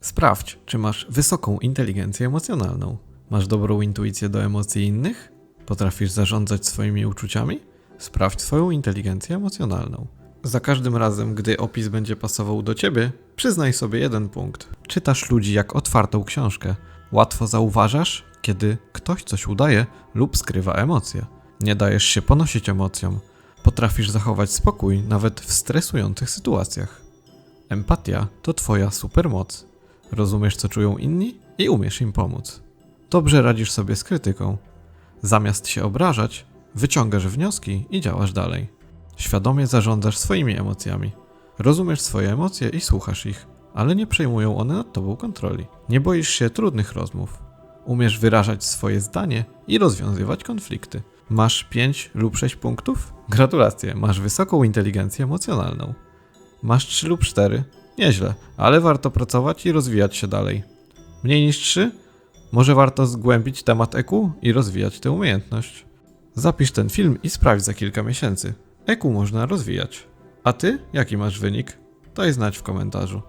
Sprawdź, czy masz wysoką inteligencję emocjonalną. Masz dobrą intuicję do emocji innych? Potrafisz zarządzać swoimi uczuciami? Sprawdź swoją inteligencję emocjonalną. Za każdym razem, gdy opis będzie pasował do ciebie, przyznaj sobie jeden punkt. Czytasz ludzi jak otwartą książkę. Łatwo zauważasz, kiedy ktoś coś udaje lub skrywa emocje. Nie dajesz się ponosić emocjom. Potrafisz zachować spokój nawet w stresujących sytuacjach. Empatia to twoja supermoc. Rozumiesz, co czują inni i umiesz im pomóc. Dobrze radzisz sobie z krytyką. Zamiast się obrażać, wyciągasz wnioski i działasz dalej. Świadomie zarządzasz swoimi emocjami. Rozumiesz swoje emocje i słuchasz ich, ale nie przejmują one nad tobą kontroli. Nie boisz się trudnych rozmów. Umiesz wyrażać swoje zdanie i rozwiązywać konflikty. Masz 5 lub 6 punktów? Gratulacje, masz wysoką inteligencję emocjonalną. Masz 3 lub 4? Nieźle, ale warto pracować i rozwijać się dalej. Mniej niż 3? Może warto zgłębić temat EQ i rozwijać tę umiejętność. Zapisz ten film i sprawdź za kilka miesięcy. EQ można rozwijać. A ty, jaki masz wynik? Daj znać w komentarzu.